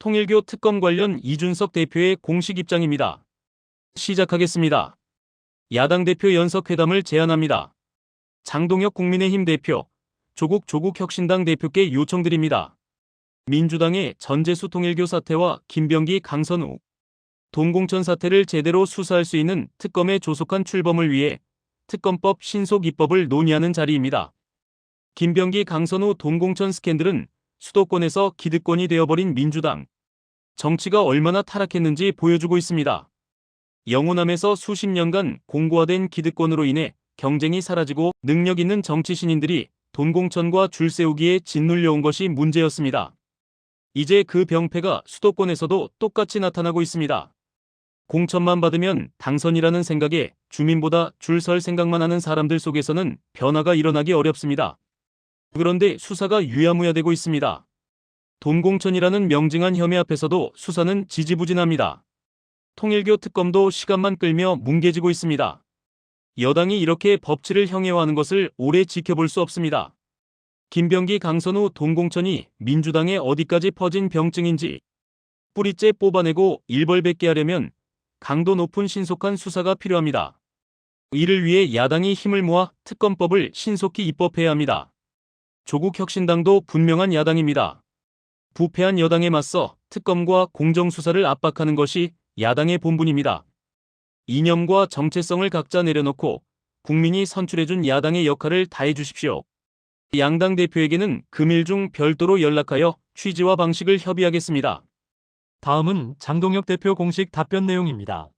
통일교 특검 관련 이준석 대표의 공식 입장입니다. 시작하겠습니다. 야당 대표 연석회담을 제안합니다. 장동혁 국민의힘 대표, 조국 조국혁신당 대표께 요청드립니다. 민주당의 전재수 통일교 사태와 김병기 강선우, 동공천 사태를 제대로 수사할 수 있는 특검의 조속한 출범을 위해 특검법 신속 입법을 논의하는 자리입니다. 김병기 강선우 동공천 스캔들은 수도권에서 기득권이 되어버린 민주당. 정치가 얼마나 타락했는지 보여주고 있습니다. 영호남에서 수십 년간 공고화된 기득권으로 인해 경쟁이 사라지고 능력 있는 정치 신인들이 돈공천과 줄 세우기에 짓눌려온 것이 문제였습니다. 이제 그 병폐가 수도권에서도 똑같이 나타나고 있습니다. 공천만 받으면 당선이라는 생각에 주민보다 줄 설 생각만 하는 사람들 속에서는 변화가 일어나기 어렵습니다. 그런데 수사가 유야무야되고 있습니다. 돈공천이라는 명징한 혐의 앞에서도 수사는 지지부진합니다. 통일교 특검도 시간만 끌며 뭉개지고 있습니다. 여당이 이렇게 법치를 형해화하는 것을 오래 지켜볼 수 없습니다. 김병기 강선우 동공천이 민주당에 어디까지 퍼진 병증인지 뿌리째 뽑아내고 일벌백계 하려면 강도 높은 신속한 수사가 필요합니다. 이를 위해 야당이 힘을 모아 특검법을 신속히 입법해야 합니다. 조국 혁신당도 분명한 야당입니다. 부패한 여당에 맞서 특검과 공정수사를 압박하는 것이 야당의 본분입니다. 이념과 정체성을 각자 내려놓고 국민이 선출해준 야당의 역할을 다해 주십시오. 양당 대표에게는 금일 중 별도로 연락하여 취지와 방식을 협의하겠습니다. 다음은 장동혁 대표 공식 답변 내용입니다.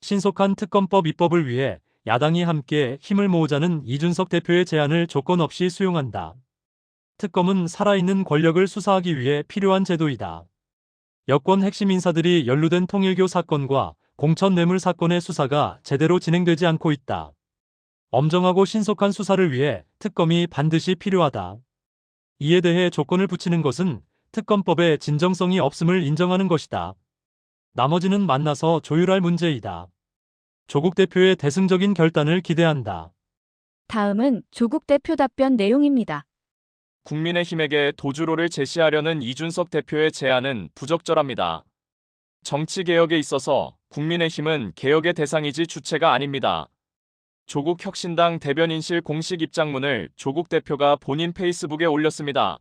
신속한 특검법 입법을 위해 야당이 함께 힘을 모으자는 이준석 대표의 제안을 조건 없이 수용한다. 특검은 살아있는 권력을 수사하기 위해 필요한 제도이다. 여권 핵심 인사들이 연루된 통일교 사건과 공천 뇌물 사건의 수사가 제대로 진행되지 않고 있다. 엄정하고 신속한 수사를 위해 특검이 반드시 필요하다. 이에 대해 조건을 붙이는 것은 특검법에 진정성이 없음을 인정하는 것이다. 나머지는 만나서 조율할 문제이다. 조국 대표의 대승적인 결단을 기대한다. 다음은 조국 대표 답변 내용입니다. 국민의힘에게 도주로를 제시하려는 이준석 대표의 제안은 부적절합니다. 정치개혁에 있어서 국민의힘은 개혁의 대상이지 주체가 아닙니다. 조국 혁신당 대변인실 공식 입장문을 조국 대표가 본인 페이스북에 올렸습니다.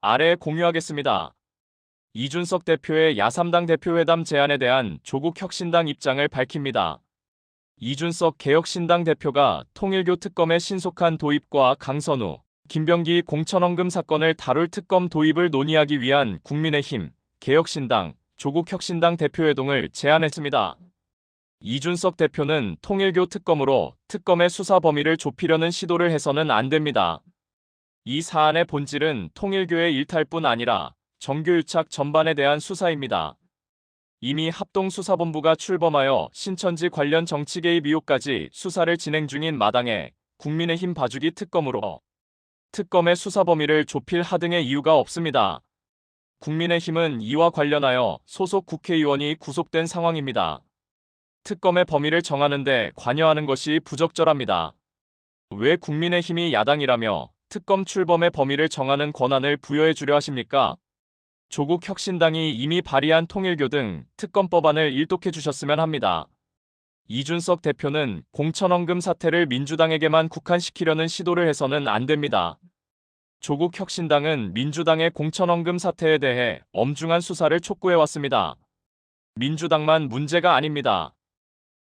아래 공유하겠습니다. 이준석 대표의 야삼당 대표회담 제안에 대한 조국 혁신당 입장을 밝힙니다. 이준석 개혁신당 대표가 통일교 특검의 신속한 도입과 강선우, 김병기 공천원금 사건을 다룰 특검 도입을 논의하기 위한 국민의힘, 개혁신당, 조국혁신당 대표회동을 제안했습니다. 이준석 대표는 통일교 특검으로 특검의 수사 범위를 좁히려는 시도를 해서는 안 됩니다. 이 사안의 본질은 통일교의 일탈뿐 아니라 정교유착 전반에 대한 수사입니다. 이미 합동수사본부가 출범하여 신천지 관련 정치 개입 의혹까지 수사를 진행 중인 마당에 국민의힘 봐주기 특검으로 특검의 수사 범위를 좁힐 하등의 이유가 없습니다. 국민의힘은 이와 관련하여 소속 국회의원이 구속된 상황입니다. 특검의 범위를 정하는데 관여하는 것이 부적절합니다. 왜 국민의힘이 야당이라며 특검 출범의 범위를 정하는 권한을 부여해 주려 하십니까? 조국 혁신당이 이미 발의한 통일교 등 특검 법안을 일독해 주셨으면 합니다. 이준석 대표는 공천원금 사태를 민주당에게만 국한시키려는 시도를 해서는 안 됩니다. 조국 혁신당은 민주당의 공천원금 사태에 대해 엄중한 수사를 촉구해왔습니다. 민주당만 문제가 아닙니다.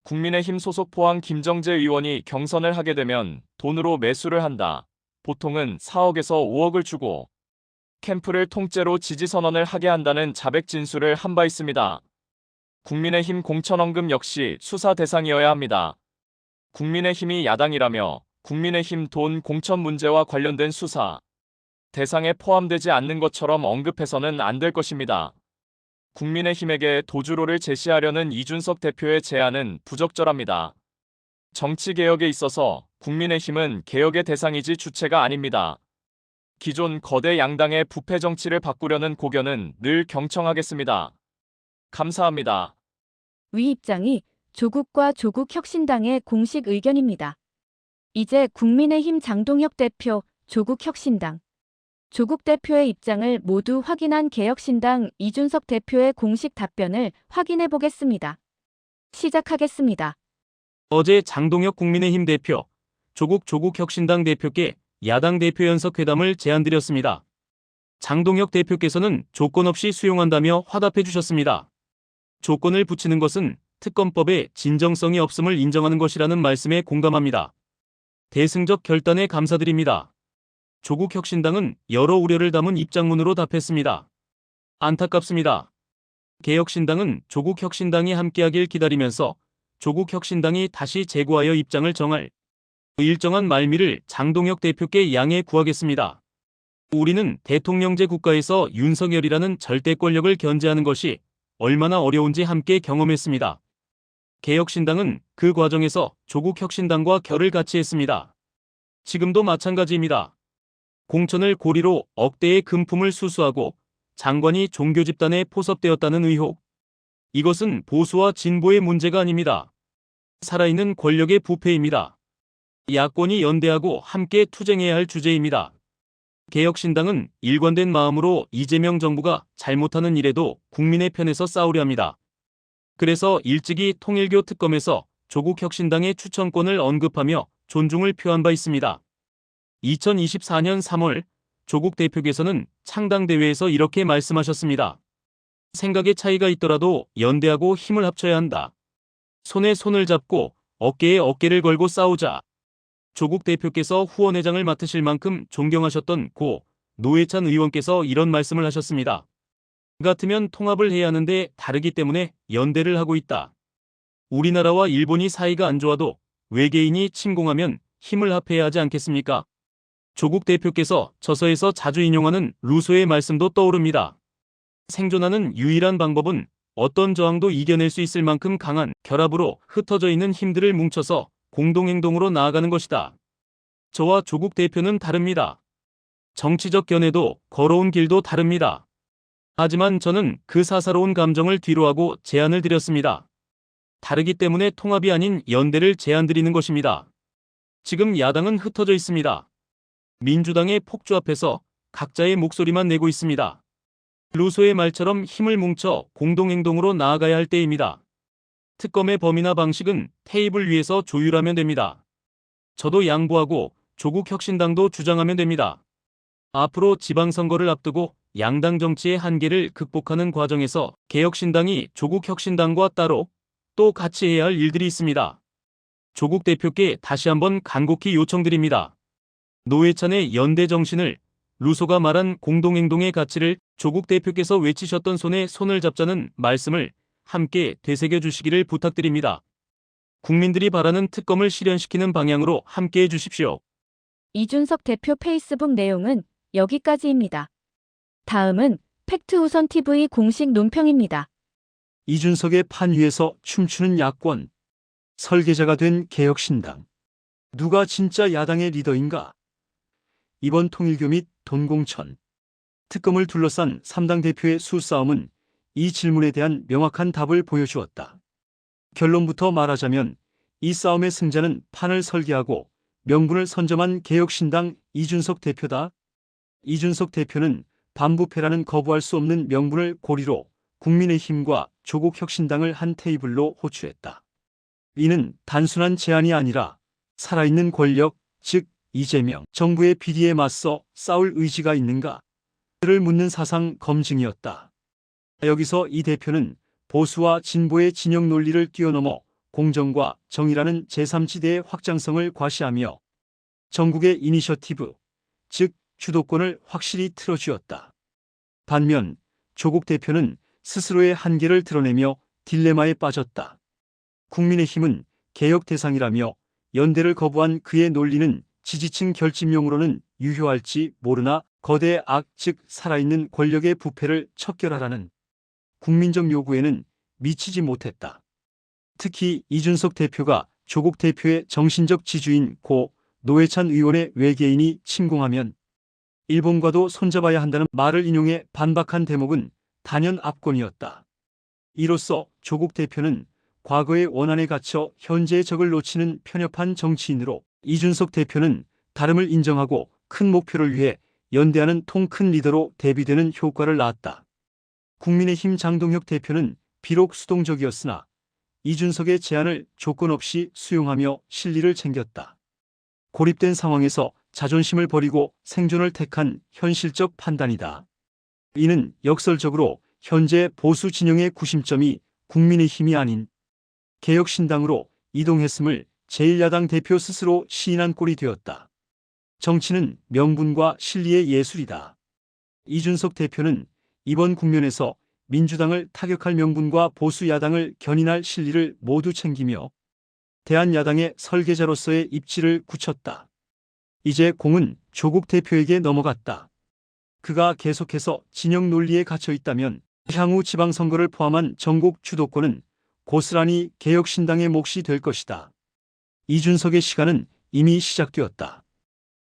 국민의힘 소속 포항 김정재 의원이 경선을 하게 되면 돈으로 매수를 한다. 보통은 4억에서 5억을 주고 캠프를 통째로 지지 선언을 하게 한다는 자백 진술을 한 바 있습니다. 국민의힘 공천원금 역시 수사 대상이어야 합니다. 국민의힘이 야당이라며 국민의힘 돈 공천 문제와 관련된 수사 대상에 포함되지 않는 것처럼 언급해서는 안 될 것입니다. 국민의힘에게 도주로를 제시하려는 이준석 대표의 제안은 부적절합니다. 정치개혁에 있어서 국민의힘은 개혁의 대상이지 주체가 아닙니다. 기존 거대 양당의 부패 정치를 바꾸려는 고견은 늘 경청하겠습니다. 감사합니다. 위 입장이 조국과 조국 혁신당의 공식 의견입니다. 이제 국민의힘 장동혁 대표, 조국 혁신당, 조국 대표의 입장을 모두 확인한 개혁신당 이준석 대표의 공식 답변을 확인해 보겠습니다. 시작하겠습니다. 어제 장동혁 국민의힘 대표, 조국 조국 혁신당 대표께 야당 대표 연석 회담을 제안드렸습니다. 장동혁 대표께서는 조건 없이 수용한다며 화답해 주셨습니다. 조건을 붙이는 것은 특검법에 진정성이 없음을 인정하는 것이라는 말씀에 공감합니다. 대승적 결단에 감사드립니다. 조국 혁신당은 여러 우려를 담은 입장문으로 답했습니다. 안타깝습니다. 개혁신당은 조국 혁신당이 함께하길 기다리면서 조국 혁신당이 다시 재고하여 입장을 정할 일정한 말미를 장동혁 대표께 양해 구하겠습니다. 우리는 대통령제 국가에서 윤석열이라는 절대 권력을 견제하는 것이 얼마나 어려운지 함께 경험했습니다. 개혁신당은 그 과정에서 조국 혁신당과 결을 같이 했습니다. 지금도 마찬가지입니다. 공천을 고리로 억대의 금품을 수수하고 장관이 종교 집단에 포섭되었다는 의혹. 이것은 보수와 진보의 문제가 아닙니다. 살아있는 권력의 부패입니다. 야권이 연대하고 함께 투쟁해야 할 주제입니다. 개혁신당은 일관된 마음으로 이재명 정부가 잘못하는 일에도 국민의 편에서 싸우려 합니다. 그래서 일찍이 통일교 특검에서 조국 혁신당의 추천권을 언급하며 존중을 표한 바 있습니다. 2024년 3월 조국 대표께서는 창당대회에서 이렇게 말씀하셨습니다. 생각의 차이가 있더라도 연대하고 힘을 합쳐야 한다. 손에 손을 잡고 어깨에 어깨를 걸고 싸우자. 조국 대표께서 후원회장을 맡으실 만큼 존경하셨던 고 노회찬 의원께서 이런 말씀을 하셨습니다. 같으면 통합을 해야 하는데 다르기 때문에 연대를 하고 있다. 우리나라와 일본이 사이가 안 좋아도 외계인이 침공하면 힘을 합해야 하지 않겠습니까? 조국 대표께서 저서에서 자주 인용하는 루소의 말씀도 떠오릅니다. 생존하는 유일한 방법은 어떤 저항도 이겨낼 수 있을 만큼 강한 결합으로 흩어져 있는 힘들을 뭉쳐서 공동행동으로 나아가는 것이다. 저와 조국 대표는 다릅니다. 정치적 견해도 걸어온 길도 다릅니다. 하지만 저는 그 사사로운 감정을 뒤로하고 제안을 드렸습니다. 다르기 때문에 통합이 아닌 연대를 제안드리는 것입니다. 지금 야당은 흩어져 있습니다. 민주당의 폭주 앞에서 각자의 목소리만 내고 있습니다. 루소의 말처럼 힘을 뭉쳐 공동행동으로 나아가야 할 때입니다. 특검의 범위나 방식은 테이블 위에서 조율하면 됩니다. 저도 양보하고 조국 혁신당도 주장하면 됩니다. 앞으로 지방선거를 앞두고 양당 정치의 한계를 극복하는 과정에서 개혁신당이 조국 혁신당과 따로 또 같이 해야 할 일들이 있습니다. 조국 대표께 다시 한번 간곡히 요청드립니다. 노회찬의 연대 정신을 루소가 말한 공동행동의 가치를 조국 대표께서 외치셨던 손에 손을 잡자는 말씀을 함께 되새겨 주시기를 부탁드립니다. 국민들이 바라는 특검을 실현시키는 방향으로 함께 해 주십시오. 이준석 대표 페이스북 내용은 여기까지입니다. 다음은 팩트우선 TV 공식 논평입니다. 이준석의 판 위에서 춤추는 야권. 설계자가 된 개혁신당. 누가 진짜 야당의 리더인가? 이번 통일교 및 돈공천. 특검을 둘러싼 3당 대표의 수싸움은 이 질문에 대한 명확한 답을 보여주었다. 결론부터 말하자면 이 싸움의 승자는 판을 설계하고 명분을 선점한 개혁신당 이준석 대표다. 이준석 대표는 반부패라는 거부할 수 없는 명분을 고리로 국민의힘과 조국혁신당을 한 테이블로 호출했다. 이는 단순한 제안이 아니라 살아있는 권력, 즉 이재명 정부의 비리에 맞서 싸울 의지가 있는가? 를 묻는 사상 검증이었다. 여기서 이 대표는 보수와 진보의 진영 논리를 뛰어넘어 공정과 정의라는 제3지대의 확장성을 과시하며 전국의 이니셔티브, 즉 주도권을 확실히 틀어쥐었다. 반면 조국 대표는 스스로의 한계를 드러내며 딜레마에 빠졌다. 국민의힘은 개혁 대상이라며 연대를 거부한 그의 논리는 지지층 결집용으로는 유효할지 모르나 거대 악, 즉 살아있는 권력의 부패를 척결하라는 국민적 요구에는 미치지 못했다. 특히 이준석 대표가 조국 대표의 정신적 지주인 고 노회찬 의원의 외계인이 침공하면 일본과도 손잡아야 한다는 말을 인용해 반박한 대목은 단연 압권이었다. 이로써 조국 대표는 과거의 원한에 갇혀 현재의 적을 놓치는 편협한 정치인으로 이준석 대표는 다름을 인정하고 큰 목표를 위해 연대하는 통 큰 리더로 대비되는 효과를 낳았다. 국민의힘 장동혁 대표는 비록 수동적이었으나 이준석의 제안을 조건 없이 수용하며 실리를 챙겼다. 고립된 상황에서 자존심을 버리고 생존을 택한 현실적 판단이다. 이는 역설적으로 현재 보수 진영의 구심점이 국민의힘이 아닌 개혁신당으로 이동했음을 제1야당 대표 스스로 시인한 꼴이 되었다. 정치는 명분과 실리의 예술이다. 이준석 대표는 이번 국면에서 민주당을 타격할 명분과 보수 야당을 견인할 실리를 모두 챙기며 대한야당의 설계자로서의 입지를 굳혔다. 이제 공은 조국 대표에게 넘어갔다. 그가 계속해서 진영 논리에 갇혀 있다면 향후 지방선거를 포함한 전국 주도권은 고스란히 개혁신당의 몫이 될 것이다. 이준석의 시간은 이미 시작되었다.